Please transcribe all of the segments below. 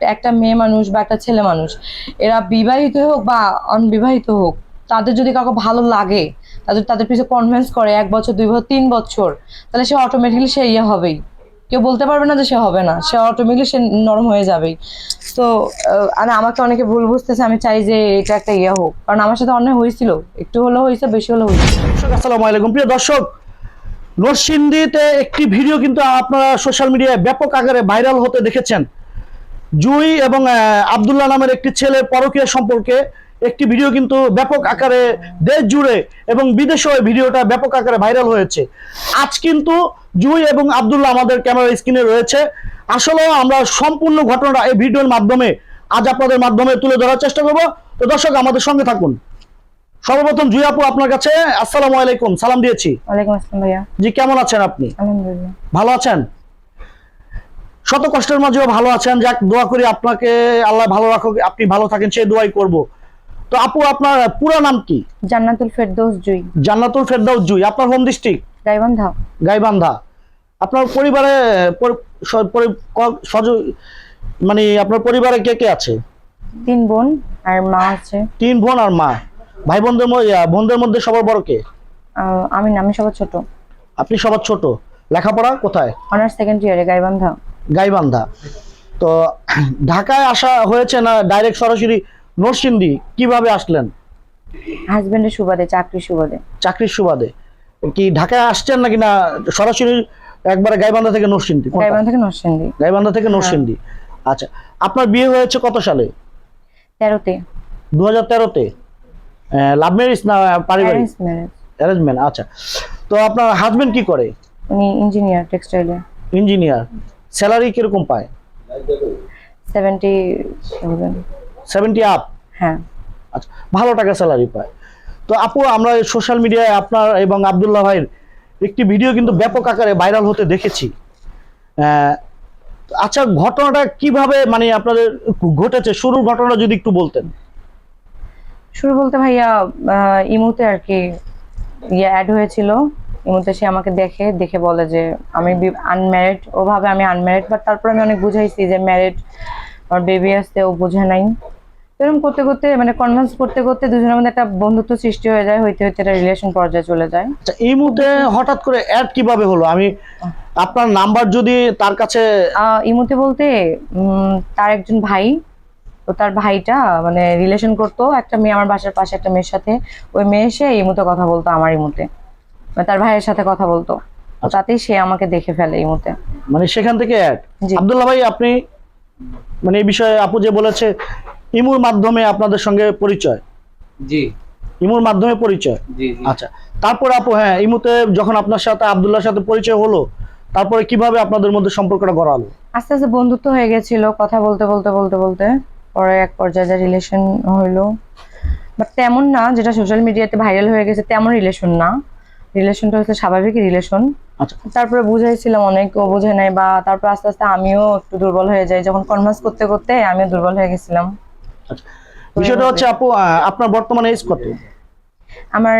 একটা- মেয়ে মানুষ বা একটা ছেলে মানুষ, এরা বিবাহিত হোক বা অনবিবাহিত হোক, তাদের যদি কাউকে ভালো লাগে, তাদের তাদের পিছনে কনভিন্স করে এক বছর, দুই বছর, তিন বছর, তাহলে সে অটোমেটিকলি সে ইয়ে হবেই। কেউ বলতে পারবে না যে সে হবে না, সে অটোমেটিকলি সে নরম হয়ে যাবেই। তো আর আমাকে অনেকে ভুল বুঝতেছে, আমি চাই যে এটা একটা ইয়ে হোক। কারণ আমার সাথে অন্যায় হয়েছিল, একটু হলেও হয়েছে, বেশি হলেও হয়েছে। আসসালামু আলাইকুম। প্রিয় দর্শক, নরসিংদীতে একটি ভিডিও কিন্তু আপনারা সোশ্যাল মিডিয়ায় ব্যাপক আকারে ভাইরাল হতে দেখেছেন। জুই এবং আব্দুল্লাহ নামের একটি ছেলের পরকীয়া সম্পর্কে একটি ভিডিও কিন্তু ব্যাপক আকারে দেশ জুড়ে এবং বিদেশেও এই ভিডিওটা ব্যাপক আকারে ভাইরাল হয়েছে। আজ কিন্তু জুই এবং আব্দুল্লাহ আমাদের ক্যামেরা স্ক্রিনে রয়েছে। আসলে আমরা সম্পূর্ণ ঘটনাটা এই ভিডিওর মাধ্যমে আজ আপনাদের মাধ্যমে তুলে ধরার চেষ্টা করব। তো দর্শক আমাদের সঙ্গে থাকুন। সর্বপ্রথম জুই আপু আপনার কাছে আসসালামু আলাইকুম সালাম দিয়েছি। ওয়ালাইকুম আসসালাম ভাইয়া। জি কেমন আছেন আপনি? আলহামদুলিল্লাহ। ভালো আছেন? শত কষ্টের মাঝেও ভালো আছেন। যাক দোয়া করি আপনাকে আল্লাহ ভালো রাখুক আপনি ভালো থাকেন সেই দোয়াই করব। তো আপু আপনার পুরো নাম কি? জান্নাতুল ফেরদৌস জুই। জান্নাতুল ফেরদাউস জুই। আপনার হোম ডিস্ট্রিক্ট গাইবান্ধা। গাইবান্ধা। আপনার পরিবারে মানে আপনার পরিবারে কে কে আছে? তিন বোন আর মা আছে। তিন বোন আর মা। ভাই বোনদের মধ্যে বোনদের মধ্যে সবার বড় কে? আমি না আমি সবার ছোট। আপনি সবার ছোট। লেখাপড়া কোথায়? অনার্স সেকেন্ড ইয়ারে গাইবান্ধা। গাইবান্ধা। তো ঢাকায় আসা হয়েছে না ডাইরেক্ট সরাসরি নরসিংদী? কীভাবে আসলেন? হাজবেন্ডের সুবাদে চাকরি সুবাদে। চাকরির সুবাদে। কি ঢাকায় আসছেন নাকি না সরাসরি একবারে গাইবান্ধা থেকে নরসিংদী? গাইবান্ধা থেকে নরসিংদী। গাইবান্ধা থেকে নরসিংদী। আচ্ছা আপনার বিয়ে হয়েছে কত সালে? তেরোতে। দু হাজার তেরোতে লাভ ম্যারেজ না পারিবারিক? অ্যারেঞ্জমেন্ট আচ্ছা। তো আপনার হাজবেন্ড কি করে? উনি ইঞ্জিনিয়ার টেক্সটাইলে ইঞ্জিনিয়ার স্যালারি কীরকম পায়? সেভেন্টি সেভেন্টি আপ হ্যাঁ। আচ্ছা ভালো টাকা স্যালারি পায়। তো আপু আমরা সোশ্যাল মিডিয়ায় আপনার এবং আবদুল্লাহ ভাইয়ের একটি ভিডিও কিন্তু ব্যাপক আকারে ভাইরাল হতে দেখেছি। আচ্ছা ঘটনাটা কীভাবে মানে আপনাদের ঘটেছে? শুরুর ঘটনা যদি একটু বলতেন। শুরু বলতে ভাইয়া ইমুতে আর কি ইয়ে অ্যাড হয়েছিল। ইমুতে সে আমাকে দেখে দেখে বলে যে আমি আনম্যারিড ওভাবে আমি আনম্যারিড বাট তারপর আমি অনেক বুঝাইছি যে ম্যারিড আমার বেবি আসতে ও বুঝে নাই। এরকম করতে করতে মানে কনভিন্স করতে করতে দুজনের মধ্যে একটা বন্ধুত্ব সৃষ্টি হয়ে যায় হইতে হইতে একটা রিলেশন পর্যায়ে চলে যায়। আচ্ছা এই মুহূর্তে হঠাৎ করে অ্যাড কীভাবে হলো? আমি আপনার নাম্বার যদি তার কাছে আহ, ইমুতে বলতে তার একজন ভাই তো তার ভাইটা মানে রিলেশন করতো একটা মেয়ে আমার বাসার পাশে একটা মেয়ের সাথে। ওই মেয়ে এসে ইমুতে কথা বলতো আমার ইমুতে মানে তার ভাইয়ের সাথে কথা বলতো। তো তাতেই সে আমাকে দেখে ফেলে ইমুতে মানে সেখান থেকে জি। আব্দুল্লাহ ভাই আপনি মানে এই বিষয়ে আপু যে বলেছে ইমুর মাধ্যমে আপনাদের সঙ্গে পরিচয়। জি। ইমুর মাধ্যমে পরিচয়। জি জি। আচ্ছা। তারপর আপু হ্যাঁ ইমুতে যখন আপনার সাথে আব্দুল্লাহর সাথে পরিচয় হলো তারপরে কীভাবে আপনাদের মধ্যে সম্পর্কটা গড়ালো? আস্তে আস্তে বন্ধুত্ব হয়ে গেছিল কথা বলতে বলতে বলতে বলতে। পরে এক পর্যায়ে যে রিলেশন হইল। বাট তেমন না যেটা সোশ্যাল মিডিয়াতে ভাইরাল হয়ে গেছে তেমন রিলেশন না। রিলেশনটা হচ্ছে স্বাভাবিক রিলেশন। আচ্ছা। তারপরে বুঝাইছিলাম অনেক ও বুঝে নাই বা তারপর আস্তে আস্তে আমিও একটু দুর্বল হয়ে যাই। যখন কনভার্স করতে করতে আমিও দুর্বল হয়ে গেছিলাম। আচ্ছা। বিষয়টা হচ্ছে আপু আপনার বর্তমানে এজ কত? আমার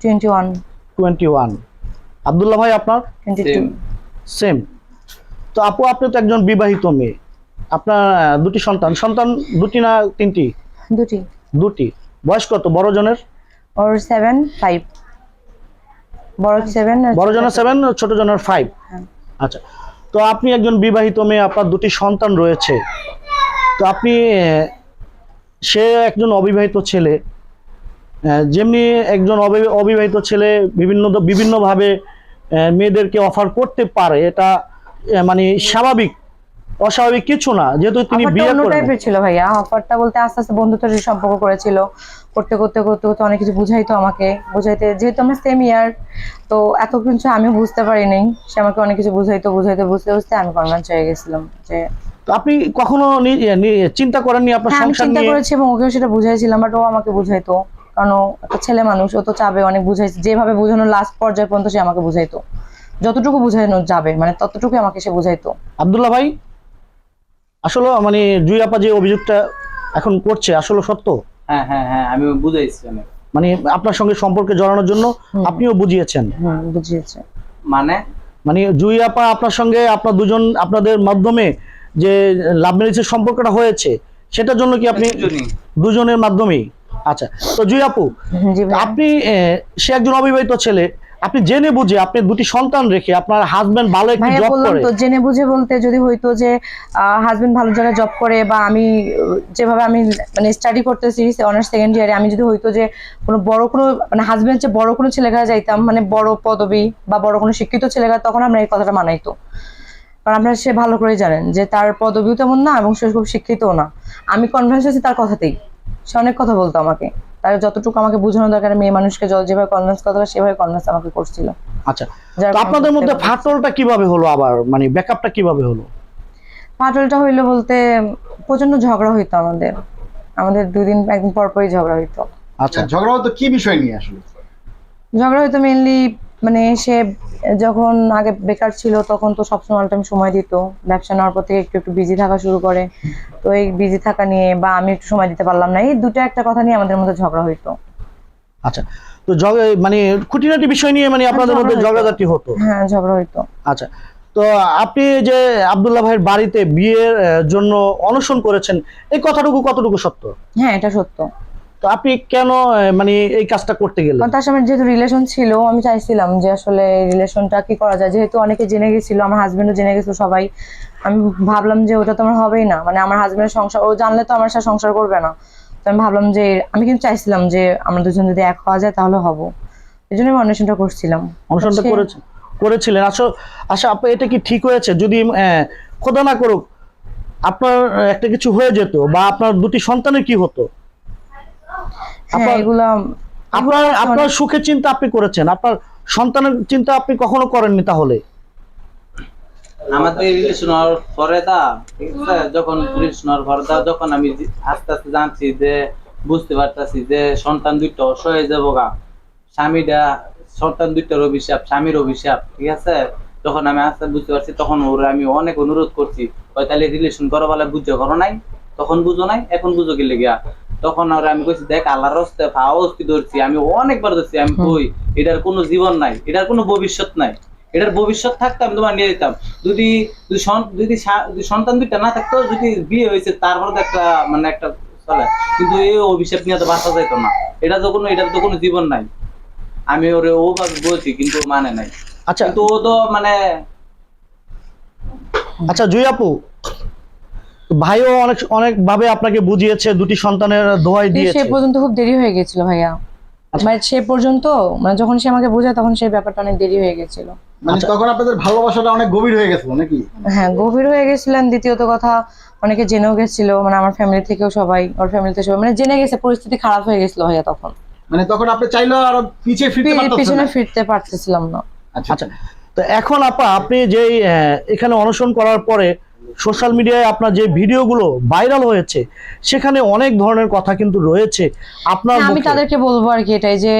twenty one twenty one Abdullah ভাই আপনার? Twenty two Same. সেম তো আপু আপনি তো একজন বিবাহিত মেয়ে। আপনার দুটি সন্তান। সন্তান দুটি না তিনটি? দুটি। দুটি। বয়স কত? বড় জনের? ওর সেভেন ফাইভ বড় সেভেন বড় জনের সেভেন ছোট জনের ফাইভ হ্যাঁ। আচ্ছা তো আপনি একজন বিবাহিত মেয়ে আপনার দুটি সন্তান রয়েছে। তো আপনি সে একজন অবিবাহিত ছেলে যেমনি একজন অবিবাহিত ছেলে বিভিন্ন বিভিন্নভাবে মেয়েদেরকে অফার করতে পারে এটা মানে স্বাভাবিক। অস্বাভাবিক কিছু না যেহেতু তিনি বিয়ে অন্য টাইপের ছিল ভাইয়া। অফারটা বলতে আস্তে আস্তে বন্ধুত্বের সম্পর্ক করেছিল করতে করতে করতে করতে অনেক কিছু বুঝাইতো আমাকে। বুঝাইতে যেহেতু আমরা সেম ইয়ার তো এত কিছু আমি বুঝতে পারিনি। সে আমাকে অনেক কিছু বুঝাইতো বুঝাইতে বুঝতে বুঝতে আমি কনভিন্স হয়ে গেছিলাম যে তো আপনি কখনো চিন্তা করেননি আপনার হ্যাঁ আমি চিন্তা করেছি এবং ওকেও সেটা বুঝাইছিলাম বাট ও আমাকে বুঝাইতো। কারণ ও একটা ছেলে মানুষ ও তো চাবে অনেক বুঝাইছে। যেভাবে বোঝানো লাস্ট পর্যায়ে পর্যন্ত সে আমাকে বুঝাইতো। যতটুকু বুঝানো যাবে মানে ততটুকু আমাকে সে বুঝাইতো। আব্দুল্লাহ ভাই আসলে মানে জুই আপা যে অভিযোগটা এখন করছে আসলে সত্য? হ্যাঁ হ্যাঁ হ্যাঁ আমি বুঝাইছি মানে আপনার সঙ্গে সম্পর্কে জড়ানোর জন্য আপনিও বুঝিয়েছেন? বুঝিয়েছে। মানে? মানে জুই আপা আপনার সঙ্গে আপনার দুজন আপনাদের মাধ্যমে যে লাভ ম্যারেজের সম্পর্কটা হয়েছে সেটার জন্য কি আপনি। দুজনের মাধ্যমেই? আচ্ছা তো জুই আপু আপনি আহ, সে একজন অবিবাহিত ছেলে আপনি জেনে বুঝে আপনি দুটি সন্তান রেখে আপনার হাজবেন্ড ভালো একটি জব করে। তো জেনে বুঝে বলতে যদি হইতো যে হাজবেন্ড ভালো জায়গায় জব করে বা আমি যেভাবে আমি মানে স্টাডি করতেছি অনার্স সেকেন্ড ইয়ারে আমি যদি হইতো যে কোনো বড় কোনো মানে হাজবেন্ড যে বড় কোনো ছেলেঘাড়া যাইতাম মানে বড় পদবী বা বড় কোনো শিক্ষিত ছেলেঘাড়া তখন আমরা এই কথাটা মানাইতো। কারণ আপনারা সে ভালো করে জানেন যে তার পদবিও তেমন না এবং সে খুব শিক্ষিতও না। আমি কনভিন্স হয়েছি তার কথাতেই। সে অনেক কথা বলতো আমাকে। তার যতটুকু আমাকে বোঝানো দরকার মেয়ে মানুষকে জল যেভাবে কনভিন্স করতে হবে সেভাবে কনভিন্স আমাকে করছিল। আচ্ছা তো আপনাদের মধ্যে ফাটলটা কীভাবে হলো আবার? মানে ব্যাকআপটা কীভাবে হলো? ফাটলটা হইল বলতে প্রচণ্ড ঝগড়া হইতো আমাদের। আমাদের দুদিন একদিন পর পরই ঝগড়া হইতো। আচ্ছা ঝগড়া হতো কি বিষয় নিয়ে আসলে? ঝগড়া হইতো মেনলি মানে সে যখন আগে বেকার ছিল তখন তো সবসময় টাইম সময় দিত। ব্যবসা নেওয়ার পর থেকে একটু একটু বিজি থাকা শুরু করে। তো এই বিজি থাকা নিয়ে বা আমি একটু সময় দিতে পারলাম না এই দুটো একটা কথা নিয়ে আমাদের মধ্যে ঝগড়া হইতো। আচ্ছা তো মানে খুঁটিনাটি বিষয় নিয়ে মানে আপনাদের মধ্যে হতো। ঝগড়াঝাটি হতো? হ্যাঁ ঝগড়া হইতো। আচ্ছা তো আপনি যে আব্দুল্লাহ ভাইয়ের বাড়িতে বিয়ের জন্য অনশন করেছেন এই কথাটুকু কতটুকু সত্য? হ্যাঁ এটা সত্য। তো আপনি কেন মানে এই কাজটা করতে গেলেন? তার সাথে যেহেতু রিলেশন ছিল আমি চাইছিলাম যে আসলে রিলেশনটা কি করা যায়। যেহেতু অনেকে জেনে গেছিল আমার হাজবেন্ডও জেনে গেছিল সবাই। আমি ভাবলাম যে ওটা তো আমার হবেই না। মানে আমার হাজবেন্ডের সংসার ও জানলে তো আমার সাথে সংসার করবে না। তো আমি ভাবলাম যে আমি কিন্তু চাইছিলাম যে আমরা দুজন যদি এক হওয়া যায় তাহলে হব। এই জন্য আমি অন্বেষণটা করছিলাম। সে- করেছেন করেছিলেন। আসলে আচ্ছা আপু এটা কি ঠিক হয়েছে? যদি খোদা না করুক আপনার একটা কিছু হয়ে যেত বা আপনার দুটি সন্তানের কি হতো? হ্যাঁ আপনার- এগুলা আপনার আপনার সুখের চিন্তা আপনি করেছেন। আপনার সন্তানের চিন্তা আপনি কখনো করেননি তাহলে? আমাদের রিলেশন হওয়ার পরে দা যখন রিলেশন হওয়ার পরে দা যখন আমি আস্তে আস্তে জানছি যে বুঝতে পারতাছি যে সন্তান দুইটা অসহ হয়ে যাব গা। স্বামীটা সন্তান দুইটার অভিশাপ স্বামীর অভিশাপ ঠিক আছে? যখন আমি আস্তে বুঝতে পারছি তখন ওর আমি অনেক অনুরোধ করছি। ওই তাহলে রিলেশন করো বলে বুঝছ করো নাই? তখন বুঝো নাই এখন বুঝো কি লেগিয়া তখন আর আমি কইছি দেখ আল্লাহর রস্তে ফাওস্তি ধরছি? আমি অনেকবার ধরছি আমি কই এটার কোনো জীবন নাই এটার কোনো ভবিষ্যৎ নাই। এটার ভবিষ্যৎ থাকতো আমি তোমার নিয়ে দিতাম যদি যদি যদি সন্তান দুইটা না থাকতো যদি বিয়ে হয়েছে তারপরে তো একটা মানে একটা চলে। কিন্তু এই অভিশাপ নিয়ে তো বাঁচা যাইতো না। এটা তো কোনো এটার তো কোনো জীবন নাই। আমি ওরে ও বলছি কিন্তু মানে নাই। আচ্ছা। ও তো মানে আচ্ছা জুই আপু ভাইও অনেক অনেক ভাবে আপনাকে বুঝিয়েছে দুটি সন্তানের দোহাই সে দিয়েছে। পর্যন্ত খুব দেরি হয়ে গেছিল ভাইয়া। মানে সে পর্যন্ত মানে যখন সে আমাকে বোঝায় তখন সেই ব্যাপারটা অনেক দেরি হয়ে গেছিল। মানে তখন আপনাদের ভালোবাসাটা অনেক গভীর হয়ে গেছিল নাকি? হ্যাঁ গভীর হয়ে গেছিলেন। দ্বিতীয়ত কথা অনেকে জেনেও গেছিল মানে আমার ফ্যামিলি থেকেও সবাই ওর ফ্যামিলিতে সবাই মানে জেনে গেছে পরিস্থিতি খারাপ হয়ে গেছিল ভাইয়া তখন। মানে তখন আপনি চাইলেও আর পিছিয়ে ফিরতে পি- পারতেন পিছনে ফিরতে পারতেছিলাম না। আচ্ছা। আচ্ছা। তো এখন আপা আপনি যেই আহ, এখানে অনশন করার পরে সোশ্যাল মিডিয়ায় আপনার যে ভিডিওগুলো ভাইরাল হয়েছে সেখানে অনেক ধরনের কথা কিন্তু রয়েছে আপনার হ্যাঁ, আমি তাদেরকে বলব আর কি এটাই যে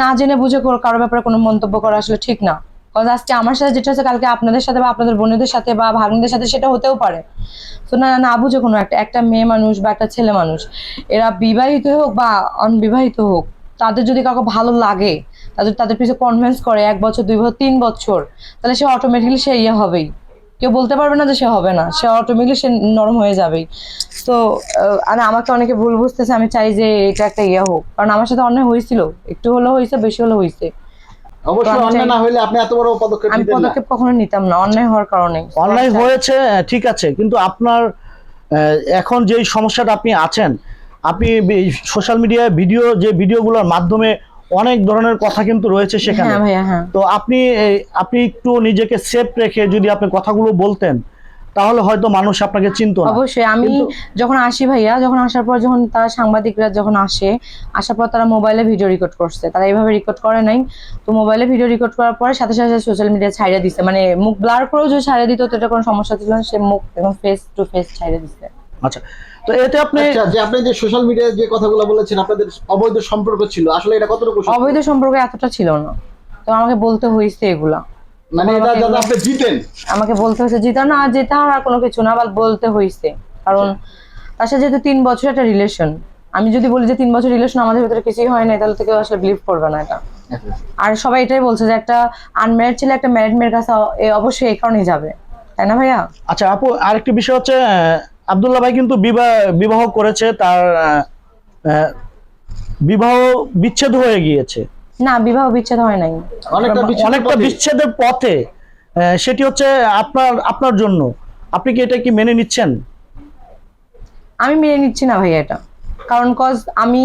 না জেনে বুঝে কারও ব্যাপারে কোনো মন্তব্য করা আসলে ঠিক না। কারণ আজকে আমার সাথে যেটা হচ্ছে কালকে আপনাদের সাথে বা আপনাদের বোনেদের সাথে বা ভাগ্নিদের সাথে সেটা হতেও পারে। তো না না বুঝে কোনো একটা একটা মেয়ে মানুষ বা একটা ছেলে মানুষ এরা বিবাহিত হোক বা অনবিবাহিত হোক তাদের যদি কাউকে ভালো লাগে তাদের তাদের পিছনে কনভিন্স করে এক বছর দুই বছর তিন বছর তাহলে সে অটোমেটিকলি সে ইয়ে হবেই। কেউ বলতে পারবে না যে সে হবে না। সে অটোমেটিকলি সে নরম হয়ে যাবেই। তো আর আমাকে অনেকে ভুল বুঝতেছে আমি চাই যে এটা একটা ইয়ে হোক। কারণ আমার সাথে অন্যায় হয়েছিল একটু হলেও হয়েছে বেশি হলেও হয়েছে। অবশ্যই আমি অন্যায় না হইলে আপনি এত বড় পদক্ষেপ আমি পদক্ষেপ কখনো নিতাম না অন্যায় হওয়ার কারণে। অনলাইন হয়েছে ঠিক আছে কিন্তু আপনার আহ, এখন যেই সমস্যাটা আপনি আছেন আপনি সোশ্যাল মিডিয়ায় ভিডিও যে ভিডিওগুলোর মাধ্যমে অনেক ধরনের কথা কিন্তু রয়েছে সেখানে। হ্যাঁ ভাইয়া হ্যাঁ। তো আপনি আপনি একটু নিজেকে সেফ রেখে যদি আপনি কথাগুলো বলতেন তাহলে হয়তো মানুষ আপনাকে চিনতো না। অবশ্যই আমি যখন আসি ভাইয়া যখন আসার পর যখন তারা সাংবাদিকরা যখন আসে আসার পর তারা মোবাইলে ভিডিও রেকর্ড করছে। তারা এইভাবে রেকর্ড করে নাই। তো মোবাইলে ভিডিও রেকর্ড করার পরে সাথে সাথে সোশ্যাল মিডিয়া ছাইড়ে দিছে। মানে মুখ ব্লার করেও যদি ছাইড়ে দিত তো এটা কোনো সমস্যা ছিল না সে মুখ এবং ফেস টু ফেস ছাইড়ে দিছে। আচ্ছা তো এতে আপনি আচ্ছা যে আপনি যে সোশ্যাল মিডিয়ায় যে কথাগুলো বলেছেন আপনাদের অবৈধ সম্পর্ক ছিল আসলে এটা কতটুকু অবৈধ সম্পর্ক এতটা ছিল না। তো আমাকে বলতে হয়েছে এগুলা। মানে এটা যাতে আপনি জিতেন। আমাকে বলতে হয়েছে জিতা না জেতা আর কোনো কিছু না বাট বলতে হয়েছে। কারণ তার সাথে যেহেতু তিন বছর একটা রিলেশন আমি যদি বলি যে তিন বছর রিলেশন আমাদের ভিতরে কিছুই হয় না তাহলে তো কেউ আসলে বিলিভ করবে না এটা। আর সবাই এটাই বলছে যে একটা আনম্যারিড ছেলে একটা ম্যারিড মেয়ের কাছে অবশ্যই এই কারণেই যাবে। তাই না ভাইয়া? আচ্ছা আপু আরেকটি বিষয় হচ্ছে আব্দুল্লাহ ভাই কিন্তু বিবাহ বিবাহ করেছে তার আহ, আহ, বিবাহ বিচ্ছেদ হয়ে গিয়েছে। না বিবাহ বিচ্ছেদ হয় নাই। অনেকটা। বিচ্ছেদের পথে সেটি হচ্ছে আপনার আপনার জন্য। আপনি কি এটা কি মেনে নিচ্ছেন? আমি মেনে নিচ্ছি না ভাইয়া এটা। কারণ কজ আমি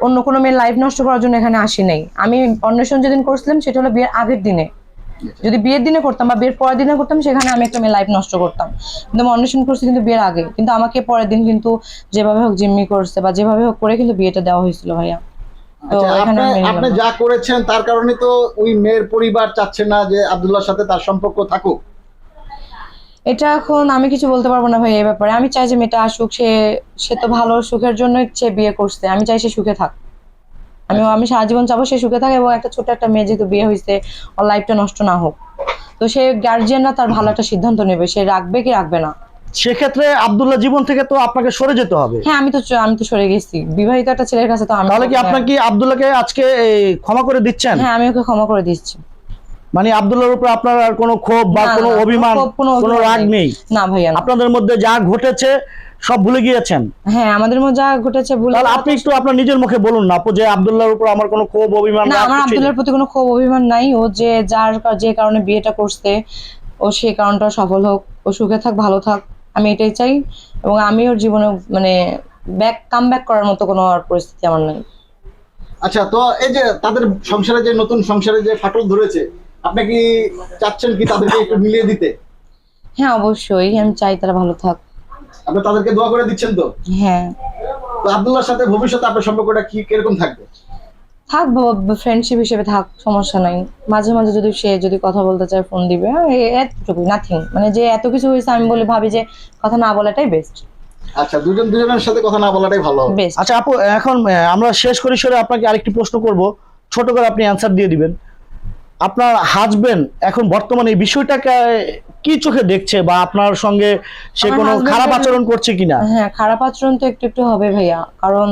অন্য কোনো মেয়ের লাইফ নষ্ট করার জন্য এখানে আসি নাই। আমি অন্বেষণ যেদিন করছিলাম সেটা হলো বিয়ের আগের দিনে। যদি বিয়ের দিনে করতাম বা বিয়ের পরের দিনে করতাম সেখানে আমি একটা মেয়ের লাইফ নষ্ট করতাম। কিন্তু আমি অন্বেষণ করছি কিন্তু বিয়ের আগে। কিন্তু আমাকে পরের দিন কিন্তু যেভাবে হোক জিম্মি করছে বা যেভাবে হোক করে কিন্তু বিয়েটা দেওয়া হয়েছিল ভাইয়া। আচ্ছা, আপনি। যা করেছেন তার কারণে তো ওই মেয়ের পরিবার চাচ্ছে না যে আব্দুল্লাহর সাথে তার সম্পর্ক থাকুক। এটা এখন আমি কিছু বলতে পারব না ভাই এই ব্যাপারে। আমি চাই যে মেয়েটা আসুক সে সে তো ভালো সুখের জন্যই সে বিয়ে করছে। আমি চাই সে সুখে থাক। আমি আমি সারা জীবন চাবো সে সুখে থাকে এবং একটা ছোট একটা মেয়ে যেহেতু বিয়ে হয়েছে ওর লাইফটা নষ্ট না হোক। তো সে গার্জিয়ানরা তার ভালো একটা সিদ্ধান্ত নেবে সে রাখবে কি রাখবে না? সেক্ষেত্রে আব্দুল্লাহ জীবন থেকে তো আপনাকে সরে যেতে হবে। হ্যাঁ আমি তো আমি তো সরে গেছি। বিবাহিত একটা ছেলের কাছে তো আমি তাহলে কি আপনার কি আব্দুল্লাহকে আজকে ক্ষমা করে দিচ্ছেন? হ্যাঁ আমি ওকে ক্ষমা করে দিচ্ছি। মানে আব্দুল্লাহর উপর আপনার আর কোনো ক্ষোভ বা কোনো অভিমান কোনো রাগ নেই। না ভাইয়া। আপনাদের মধ্যে যা ঘটেছে সব ভুলে গিয়েছেন? হ্যাঁ আমাদের মধ্যে যা ঘটেছে ভুল তাহলে আপনি একটু আপনার নিজের মুখে বলুন না আপু যে আব্দুল্লাহর উপর আমার কোনো ক্ষোভ অভিমান না আমার। আব্দুল্লার প্রতি কোনো ক্ষোভ অভিমান নাই। ও যে যার যে কারণে বিয়েটা করছে ও সেই কারণটা সফল হোক ও সুখে থাক ভালো থাক আমি এটাই চাই। এবং আমি ওর জীবনে মানে ব্যাক কাম ব্যাক করার মতো কোনো আর পরিস্থিতি আমার নাই। আচ্ছা তো এই যে তাদের সংসারে যে নতুন সংসারে যে ফাটল ধরেছে আপনি কি চাচ্ছেন কি তাদেরকে একটু মিলিয়ে দিতে? হ্যাঁ অবশ্যই আমি চাই তারা ভালো থাক। আপনি তাদেরকে দোয়া করে দিচ্ছেন তো? হ্যাঁ। তো আব্দুল্লাহর সাথে ভবিষ্যতে আপনার সম্পর্কটা কি কীরকম থাকবে? থাকব ফ্রেন্ডশিপ হিসেবে থাক সমস্যা নাই। মাঝে মাঝে যদি সে যদি কথা বলতে চায় ফোন দিবে। হ্যাঁ, এ- নাথিং মানে যে এত কিছু হয়েছে আমি বলে ভাবি যে কথা না বলাটাই বেস্ট আচ্ছা দুজন দুজনের সাথে কথা না বলাটাই ভালো আচ্ছা আপু এখন আমরা শেষ করি সরে আপনাকে আরেকটি প্রশ্ন করব। ছোট করে আপনি অ্যান্সার দিয়ে দিবেন। আপনার হাজবেন্ড এখন বর্তমানে এই বিষয়টাকে কি চোখে দেখছে বা আপনার সঙ্গে সে কোনো খারাপ আচরণ করছে কিনা? হ্যাঁ খারাপ আচরণ তো একটু একটু হবে ভাইয়া। কারণ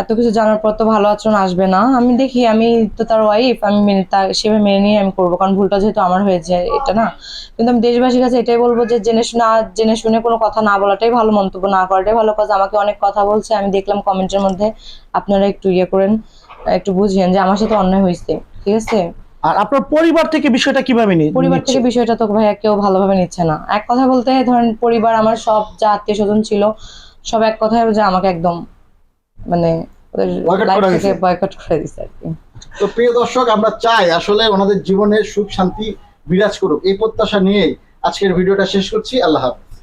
এত কিছু জানার পর তো ভালো আচরণ আসবে না। আমি দেখি আমি তো তার ওয়াইফ আমি মেনে তার সেভাবে মেনে নিয়ে আমি করব। কারণ ভুলটা যেহেতু আমার হয়েছে এটা না। কিন্তু আমি দেশবাসীর কাছে এটাই বলব যে জেনে শুনে জেনে শুনে কোনো কথা না বলাটাই ভালো মন্তব্য না করাটাই ভালো। কাজ আমাকে অনেক কথা বলছে আমি দেখলাম কমেন্টের মধ্যে। আপনারা একটু ইয়ে করেন একটু বুঝিয়েন যে আমার সাথে অন্যায় হয়েছে। ঠিক আছে? আর আপনার পরিবার থেকে বিষয়টা কীভাবে নি- পরিবার থেকে বিষয়টা তো ভাইয়া কেউ ভালোভাবে নিচ্ছে না। এক কথা বলতে ধরেন পরিবার আমার সব যা আত্মীয় স্বজন ছিল সব এক কথায় যে আমাকে একদম মানে। বয়কট করে দিচ্ছে আর কি। তো প্রিয় দর্শক আমরা চাই আসলে ওনাদের জীবনে সুখ শান্তি বিরাজ করুক। এই প্রত্যাশা নিয়েই আজকের ভিডিওটা শেষ করছি। আল্লাহ হাফেজ।